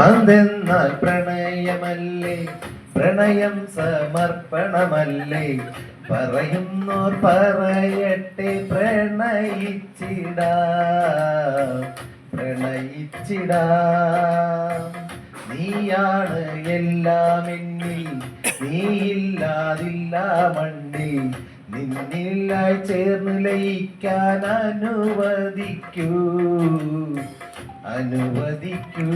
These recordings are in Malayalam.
ഭ്രാന്തെന്നാൽ പ്രണയമല്ലേ? പ്രണയം സമർപ്പണമല്ലേ? പറയുന്നോർ പറയട്ടെ പ്രണയിച്ചിടാ പ്രണയിച്ചിടാ. നീയാണ് എല്ലാം നീയില്ലാതില്ല മണ്ണി നിന്നിലായി ചേർന്ന് ലയിക്കാൻ അനുവദിക്കൂ അനുവദിക്കൂ.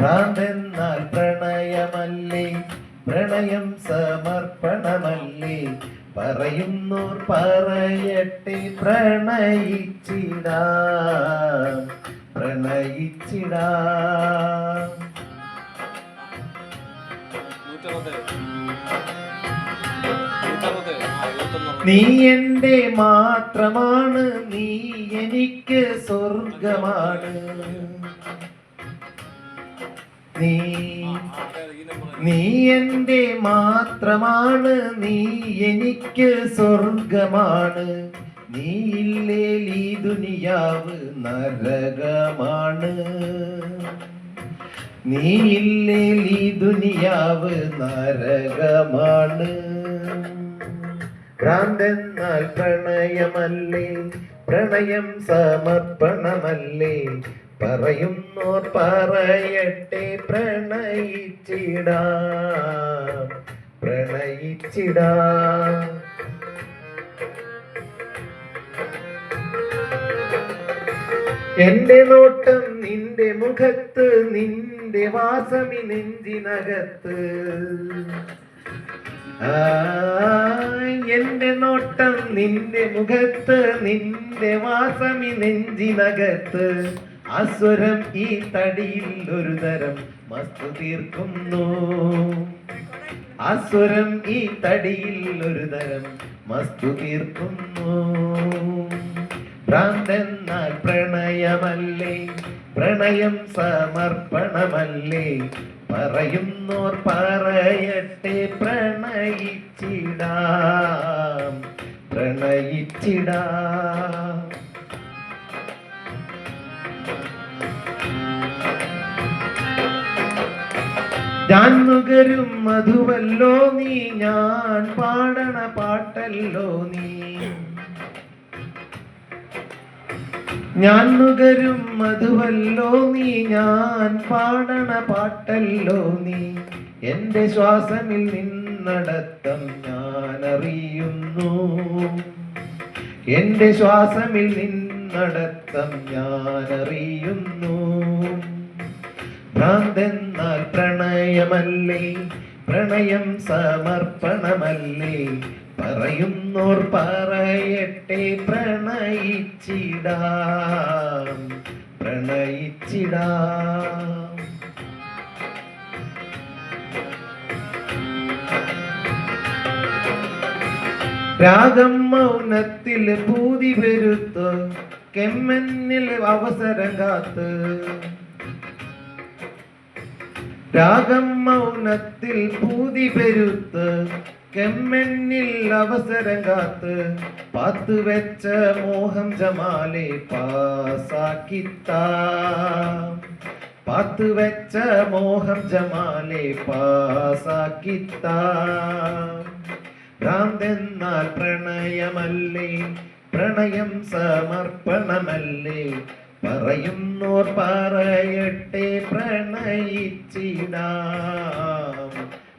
ഭ്രാന്തെന്നാൽ പ്രണയമല്ലേ? പ്രണയം സമർപ്പണമല്ലേ? പറയുന്നോർ പറയട്ടെ പ്രണയിച്ചിടാ. പ്രണയിച്ചിടാ. നീ എന്റെ മാത്രമാണ് നീ എനിക്ക് സ്വർഗമാണ് നീ നീ എന്റെ മാത്രമാണ് നീ എനിക്ക് സ്വർഗമാണ് നീ ഇല്ലേ ഈ ദുനിയാവ് നരകമാണ്. നീ ഇല്ലേ ഈ ദുനിയാവ് നരകമാണ്. ഭ്രാന്തെന്നാൽ പ്രണയമല്ലേ പ്രണയം സമർപ്പണമല്ലേ പറയുന്നോർ പറയട്ടെ പ്രണയിച്ചിടാ പ്രണയിച്ചിടാ. എന്റെ നോട്ടം നിന്റെ മുഖത്ത് നിന്റെ വാസമി നെഞ്ചിനകത്ത്. എന്റെ നോട്ടം നിന്റെ മുഖത്ത് നിന്റെ വാസമി നെഞ്ചിനകത്ത്. അസ്വരം ഈ തടിയിൽ ഒരു തരം മസ്തു തീർക്കുന്നു. അസുരം ഈ തടിയിൽ ഒരു തരം മസ്തു തീർക്കുന്നു. ഭ്രാന്തെന്നാൽ പ്രണയമല്ലേ? പ്രണയം സമർപ്പണമല്ലേ? പറയുന്നോർ പറയട്ടെ പ്രണയിച്ചിടാം. പ്രണയിച്ചിടാം. ഞാൻ നുകരും മധുവല്ലോ നീ ഞാൻ പാടണ പാട്ടല്ലോ നീ. ഞാൻ നുകരും മധുവല്ലോ നീ ഞാൻ പാടണ പാട്ടല്ലോ നീ. എന്റെ ശ്വാസമിൽ നിന്നടത്തം ഞാൻ അറിയുന്നു എന്റെ ശ്വാസമിൽ നിന്നടത്തം ഞാൻ അറിയുന്നു ഭ്രാന്തെന്നാൽ പ്രണയമല്ലേ? പ്രണയം സമർപ്പണമല്ലേ? പറയുന്നോർ പറയട്ടെ പ്രണയിച്ചിടാം പ്രണയിച്ചിടാം. രാഗം മൗനത്തിൽ ഭൂതി പെരുത്ത് കെമ്മന്നിൽ അവസരം കാത്ത്. രാഗം മൗനത്തിൽ പൂതി പെരുത്ത് കെമ്മെന്നിൽ അവസരം കാത്ത് പാത്തു വെച്ച മോഹം ജമാലെ പാസാക്കിത്ത. പാത്തു വെച്ച മോഹം ജമാലെ പാസാക്കിത്ത. ഭ്രാന്തെന്നാൽ പ്രണയമല്ലേ? പ്രണയം സമർപ്പണമല്ലേ? പറയുന്നോർ പറയട്ടെ പ്രണയിച്ചിടാം.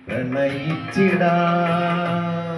പ്രണയിച്ചിടാം.